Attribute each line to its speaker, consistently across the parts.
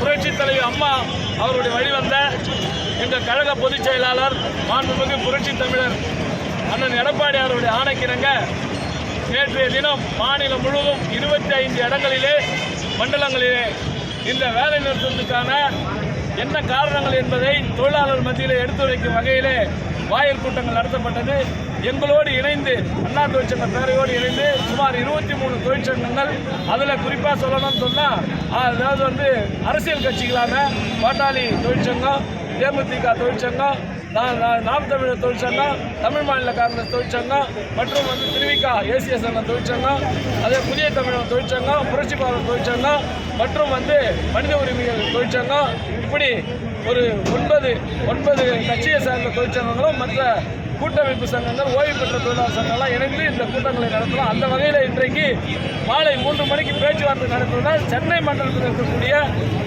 Speaker 1: புரட்சி தலைவி அம்மா அவருடைய வழிவந்த எங்கள் கழக பொதுச் செயலாளர் மாண்புமிகு புரட்சி தமிழர் அண்ணன் எடப்பாடியாருடைய ஆணைக்கிறங்க நேற்றைய தினம் மாநிலம் முழுவதும் இருபத்தி ஐந்து இடங்களிலே மண்டலங்களிலே இந்த வேலை நிறுத்தத்துக்கான என்ன காரணங்கள் என்பதை தொழிலாளர் மத்தியிலே எடுத்துரைக்கும் வகையிலே வாய் கூட்டங்கள் நடத்தப்பட்டது. எங்களோடு இணைந்து அண்ணா தொழிற்சங்க பேரையோடு இணைந்து சுமார் இருபத்தி மூணு தொழிற்சங்கங்கள் அதில் குறிப்பாக சொல்லணும்னு சொன்னால் அதாவது வந்து அரசியல் கட்சிகளான பாட்டாளி தொழிற்சங்கம் தேமுதிக தொழிற்சங்கம் நாம் தமிழர் தொழிற்சங்கம் தமிழ் மாநில காங்கிரஸ் தொழிற்சங்கம் மற்றும் வந்து திருவிக்கா ஏசிஎஸ் அண்ணன் தொழிற்சங்கம் அதே புதிய தமிழர் தொழிற்சங்கம் புரட்சி பாரத் தொழிற்சங்கம் மற்றும் வந்து மனித உரிமைகள் தொழிற்சங்கம் இப்படி ஒரு ஒன்பது ஒன்பது கட்சியை சார்ந்த தொழிற்சங்கங்களும் மற்ற கூட்டமைப்பு சங்கங்கள் ஓய்வு பெற்ற தொழிலாளர் சங்கங்கள்லாம் இணைந்து இந்த கூட்டங்களை நடத்தலாம். அந்த வகையில் இன்றைக்கு மாலை மூன்று மணிக்கு பேச்சுவார்த்தை நடத்துவதால் சென்னை மண்டலத்தில் இருக்கக்கூடிய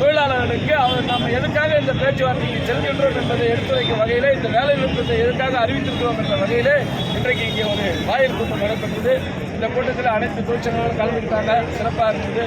Speaker 1: தொழிலாளர்களுக்கு அவர் நாம் எதுக்காக இந்த பேச்சுவார்த்தைக்கு செல்கின்றோம் என்பதை எடுத்துரைக்கும் வகையிலே இந்த வேலைநிறுத்தத்தை எதுக்காக அறிவித்திருக்கிறோம் என்ற வகையிலே இன்றைக்கு இங்கே ஒரு வாயில் கூட்டம் நடத்தப்பட்டது இந்த கூட்டத்தில் அனைத்து தொழிற்சங்கங்களும் கலந்துக்கிட்டாங்க. சிறப்பாக இருந்தது.